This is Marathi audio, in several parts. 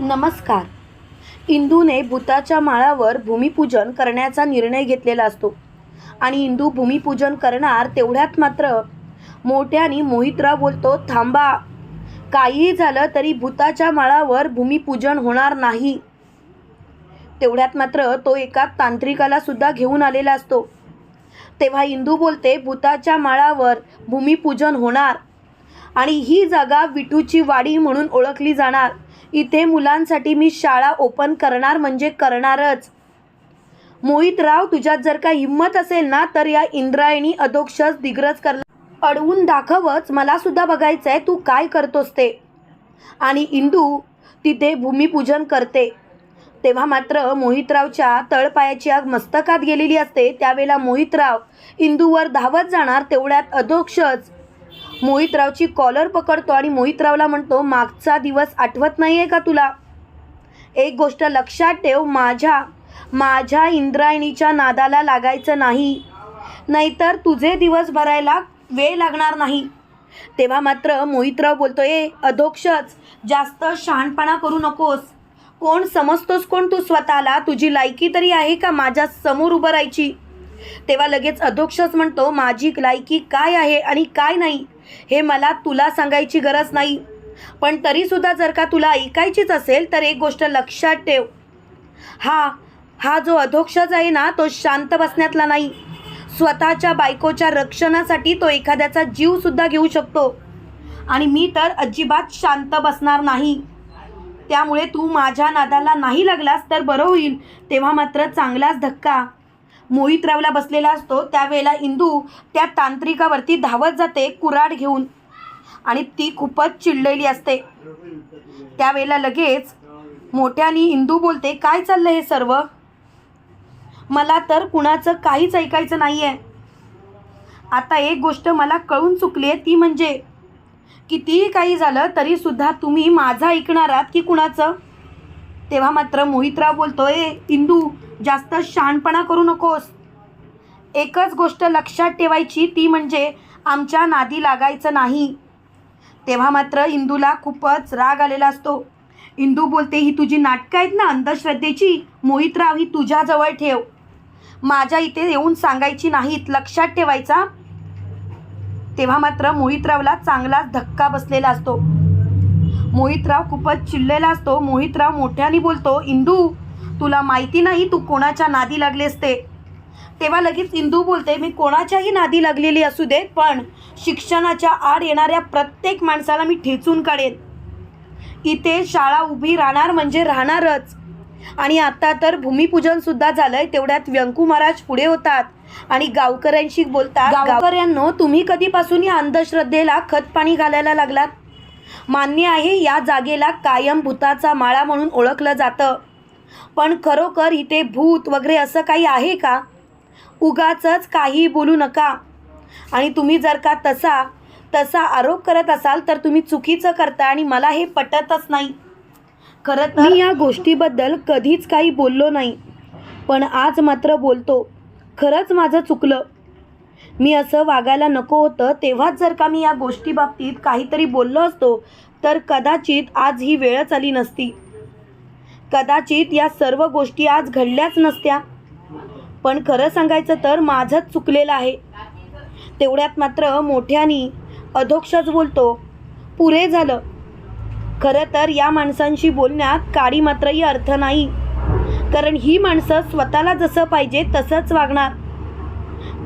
नमस्कार. इंदूने भूताच्या माळावर भूमिपूजन करण्याचा निर्णय घेतलेला असतो. आणि इंदू भूमिपूजन करणार तेवढ्यात मात्र मोठ्याने मोहितराव बोलतो थांबा. काहीही झालं तरी भूताच्या माळावर भूमिपूजन होणार नाही. तेवढ्यात मात्र तो एका तांत्रिकाला सुद्धा घेऊन आलेला असतो. तेव्हा इंदू बोलते भूताच्या माळावर भूमिपूजन होणार आणि ही जागा विटूची वाडी म्हणून ओळखली जाणार. इथे मुलांसाठी मी शाळा ओपन करणार म्हणजे करणारच. मोहितराव तुझ्यात जर का हिंमत असेल ना तर या इंद्रायणी अधोक्षस दिग्रज कर अडवून दाखवच मला सुद्धा बघायचं आहे तू काय करतोस ते. आणि इंदू तिथे भूमिपूजन करते. तेव्हा मात्र मोहितरावच्या तळपायाची आग मस्तकात गेलेली असते. त्यावेळेला मोहितराव इंदूवर धावत जाणार तेवढ्यात अधोक्षच. मोहितरावची कॉलर पकडतो आणि मोहितरावला म्हणतो मागचा दिवस आठवत नाही आहे का तुला? एक गोष्ट लक्षात ठेव माझ्या माझ्या इंद्रायणीच्या नादाला लागायचं नाही. नाहीतर तुझे दिवस भरायला वेळ लागणार नाही. तेव्हा मात्र मोहितराव बोलतो ए अधोक्षच जास्त शहाणपणा करू नकोस. कोण समजतोस कोण तू स्वतःला? तुझी लायकी तरी आहे का माझ्यासमोर उभं राहायची? तेव्हा लगेच अध्यक्षच म्हणतो माझी लायकी काय आहे आणि काय नाही? हे मला तुला सांगायची गरज नाही. पण तरीसुद्धा जर का तुला ऐकायचीच असेल तर एक गोष्ट लक्षात ठेव. हा हा जो अधोक्षज आहे ना तो शांत बसण्यातला नाही. स्वतःच्या बायकोच्या रक्षणासाठी तो एखाद्याचा जीवसुद्धा घेऊ शकतो. आणि मी तर अजिबात शांत बसणार नाही. त्यामुळे तू माझ्या नादाला नाही लागलास तर बरं होईल. तेव्हा मात्र चांगलाच धक्का. मोहितरावला बसलेला असतो त्यावेळेला इंदू त्या तांत्रिकावरती धावत जाते कुऱ्हाड घेऊन. आणि ती खूपच चिडलेली असते. त्यावेळेला लगेच मोठ्यानी इंदू बोलते काय चाललं हे सर्व? मला तर कुणाचं काहीच ऐकायचं नाही आहे आता एक गोष्ट मला कळून चुकली आहे ती म्हणजे कितीही काही झालं तरीसुद्धा तुम्ही माझं ऐकणार आहात की कुणाचं? तेव्हा मात्र मोहितराव बोलतो ए इंदू जास्त शहाणपणा करू नकोस. एकच गोष्ट लक्षात ठेवायची ती म्हणजे आमच्या नादी लागायचं नाही. तेव्हा मात्र इंदूला खूपच राग आलेला असतो. इंदू बोलते ही तुझी नाटकं आहेत ना अंधश्रद्धेची? मोहितराव ही तुझ्याजवळ ठेव. माझ्या इथे येऊन सांगायची नाहीत लक्षात ठेवायचा. तेव्हा मात्र मोहितरावला चांगलाच धक्का बसलेला असतो. मोहितराव खूपच चिडलेला असतो. मोहितराव मोठ्याने बोलतो इंदू तुला माहिती नाही तू कोणाच्या नादी लागले असते? तेव्हा लगेच इंदू बोलते मी कोणाच्याही नादी लागलेली असू दे पण शिक्षणाच्या आड येणाऱ्या प्रत्येक माणसाला मी ठेचून काढेन. इथे शाळा उभी राहणार म्हणजे राहणारच. आणि आता तर भूमिपूजनसुद्धा झालंय तेवढ्यात व्यंकू महाराज पुढे होतात आणि गावकऱ्यांशी बोलतात गावकऱ्यांनो तुम्ही कधीपासून या अंधश्रद्धेला खत पाणी घालायला लागलात? मान्य आहे या जागेला कायम भूताचा माळा म्हणून ओळखलं जातं. पण खरोखर इथे भूत वगैरे असं काही आहे का? उगाचच काही बोलू नका. आणि तुम्ही जर का तसा तसा आरोप करत असाल तर तुम्ही चुकीचं करता आणि मला हे पटतच नाही. खरं मी या गोष्टीबद्दल कधीच काही बोललो नाही. पण आज मात्र बोलतो. खरंच माझं चुकलं. मी असं वागायला नको होतं. तेव्हाच जर का मी या गोष्टीबाबतीत काहीतरी बोललो असतो तर कदाचित आज ही वेळच आली नसती. कदाचित या सर्व गोष्टी आज घडल्याच नसत्या. पण खरं सांगायचं तर माझंच चुकलेलं आहे. तेवढ्यात मात्र मोठ्यानी अधोक्षच बोलतो पुरे झालं. खरं तर या माणसांशी बोलण्यात काळी मात्रही अर्थ नाही. कारण ही माणसं स्वतःला जसं पाहिजे तसंच वागणार.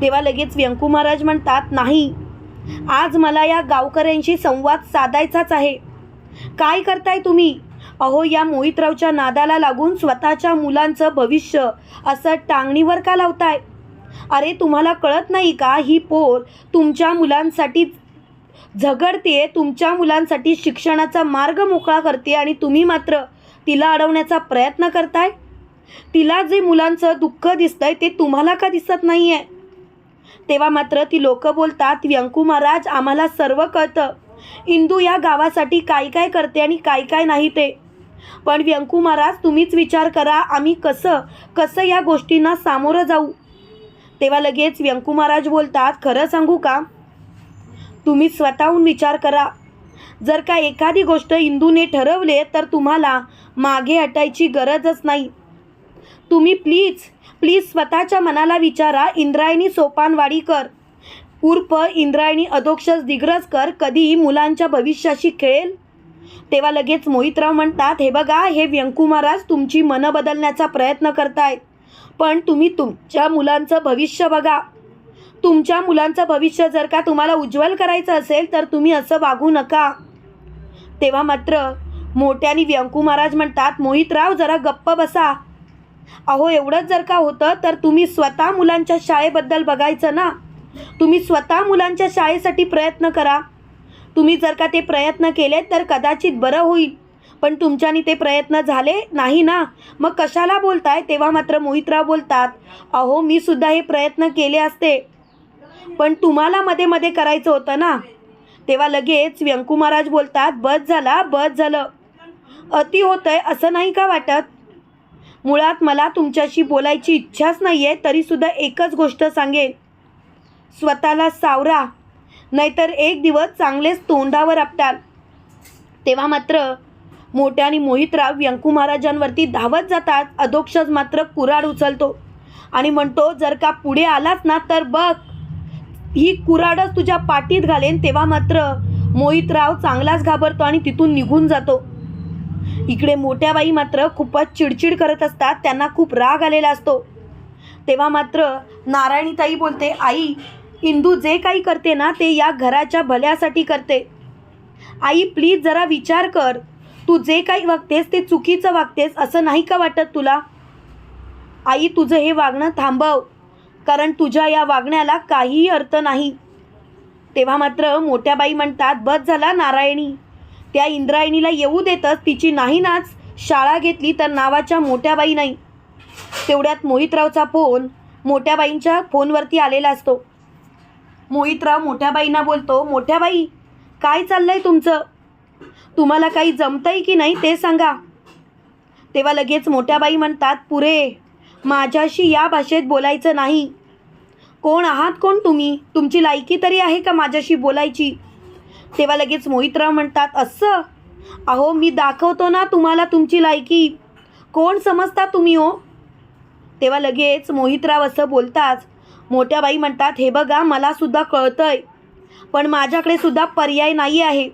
तेव्हा लगेच व्यंकू महाराज म्हणतात नाही आज मला या गावकऱ्यांशी संवाद साधायचाच आहे. काय करताय तुम्ही? अहो या मोहितरावच्या नादाला लागून स्वतःच्या मुलांचं भविष्य असं टांगणीवर का लावताय? अरे तुम्हाला कळत नाही का? ही पोर तुमच्या मुलांसाठी झगडते तुमच्या मुलांसाठी शिक्षणाचा मार्ग मोकळा करते आणि तुम्ही मात्र तिला अडवण्याचा प्रयत्न करताय? तिला जे मुलांचं दुःख दिसतंय ते तुम्हाला का दिसत नाही आहे तेव्हा मात्र ती लोक बोलतात व्यंकू महाराज आम्हाला सर्व कळतं. इंदू या गावासाठी काय काय करते आणि काय काय नाही ते. पण व्यंकू महाराज तुम्हीच विचार करा आम्ही कसं कसं या गोष्टींना सामोरं जाऊ? तेव्हा लगेच व्यंकू महाराज बोलतात खरं सांगू का? तुम्ही स्वतःहून विचार करा. जर का एखादी गोष्ट इंदूने ठरवले तर तुम्हाला मागे हटायची गरजच नाही. तुम्ही प्लीज प्लीज स्वतःच्या मनाला विचारा इंद्रायणी सोपानवाडीकर. उर्फ इंद्रायणी अधोक्षस दिग्रजकर कधी मुलांच्या भविष्याशी खेळेल? तेव्हा लगेच मोहितराव म्हणतात हे बघा हे व्यंकू महाराज तुमची मनं बदलण्याचा प्रयत्न करतायत पण तुम्ही तुमच्या मुलांचं भविष्य बघा. तुमच्या मुलांचं भविष्य जर का तुम्हाला उज्ज्वल करायचं असेल तर तुम्ही असं वागू नका. तेव्हा मात्र मोठ्याने व्यंकू महाराज म्हणतात मोहितराव जरा गप्प बसा. अहो एवढंच जर का होतं तर तुम्ही स्वतः मुलांच्या शाळेबद्दल बघायचं ना? तुम्ही स्वतः मुलांच्या शाळेसाठी प्रयत्न करा. तुम्ही जर का ते प्रयत्न केले तर कदाचित बरं होईल. पण तुमच्यानी ते प्रयत्न झाले नाही ना? मग कशाला बोलताय? तेव्हा मात्र मोहितराव बोलतात अहो मी सुद्धा हे प्रयत्न केले असते. पण तुम्हाला मध्ये मध्ये करायचं होतं ना? तेव्हा लगेच व्यंकू महाराज बोलतात बस झाला बस झालं. अति होतंय असं नाही का वाटत? मुळात मला तुमच्याशी बोलायची इच्छाच नाही आहे तरीसुद्धा एकच गोष्ट सांगेन. स्वतःला सावरा. नाहीतर एक दिवस चांगलेच तोंडावर आपटाल. तेव्हा मात्र मोठ्याने मोहितराव व्यंकू महाराजांवरती धावत जातात. अधोक्षज मात्र कुराड उचलतो. आणि म्हणतो जर का पुढे आलाच ना तर बघ. ही कुराडच तुझ्या पाठीत घालेन. तेव्हा मात्र मोहितराव चांगलाच घाबरतो आणि तिथून निघून जातो. इकडे मोठ्या बाई मात्र खूपच चिडचिड करत असतात. त्यांना खूप राग आलेला असतो. तेव्हा मात्र नारायणीताई बोलते आई इंदू जे काही करते ना ते या घराच्या भल्यासाठी करते. आई प्लीज जरा विचार कर. तू जे काही वागतेस ते चुकीचं वागतेस असं नाही का वाटत तुला? आई तुझं हे वागणं थांबव कारण तुझ्या या वागण्याला काहीही अर्थ नाही. तेव्हा मात्र मोठ्या बाई म्हणतात बस झाला नारायणी. त्या इंद्रायणीला येऊ देतच तिची नाही नाच शाळा घेतली तर नावाच्या मोठ्या बाई नाही. तेवढ्यात मोहितरावचा फोन मोठ्याबाईंच्या फोनवरती आलेला असतो. मोहितराव मोठ्याबाईंना बोलतो मोठ्याबाई काय चाललंय तुमचं? तुम्हाला काही जमतंय की नाही ते सांगा. तेव्हा लगेच मोठ्याबाई म्हणतात पुरे माझ्याशी या भाषेत बोलायचं नाही. कोण आहात कोण तुम्ही? तुमची लायकी तरी आहे का माझ्याशी बोलायची? तेव्हा लगेच मोहितराव म्हणतात असं? अहो मी दाखवतो ना तुम्हाला तुमची लायकी. कोण समजता तुम्ही हो? तेव्हा लगेच मोहितराव असं बोलताच मोठ्या बाई म्हणतात हे बघा मला सुद्धा कळतंय पण माझ्याकडे सुद्धा पर्याय नाही आहे.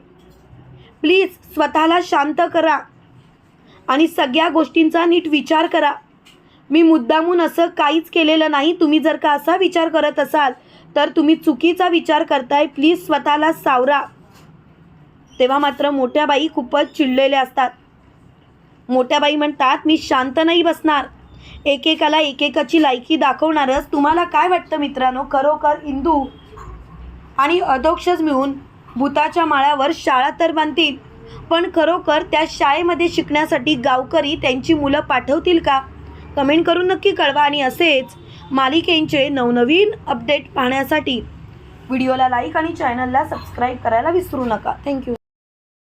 प्लीज स्वतःला शांत करा आणि सगळ्या गोष्टींचा नीट विचार करा. मी मुद्दामून असं काहीच केलेलं नाही. तुम्ही जर का असा विचार करत असाल तर तुम्ही चुकीचा विचार करताय. प्लीज स्वतःला सावरा. तेव्हा मात्र मोठ्या बाई खूपच चिडलेल्या असतात. मोठ्या बाई म्हणतात मी शांत नाही बसणार. एकेकाला एकेकाची लायकी दाखवणारच. तुम्हाला काय वाटतं मित्रांनो? खरोखर इंदू आणि अधोक्षज मिळून भूताच्या माळ्यावर शाळा तर बांधतील पण खरोखर त्या शाळेमध्ये शिकण्यासाठी गावकरी त्यांची मुलं पाठवतील का? कमेंट करून नक्की कळवा आणि असेच मालिकेंचे नवनवीन अपडेट पाहण्यासाठी व्हिडिओला लाईक आणि चॅनलला सबस्क्राईब करायला विसरू नका. थँक्यू.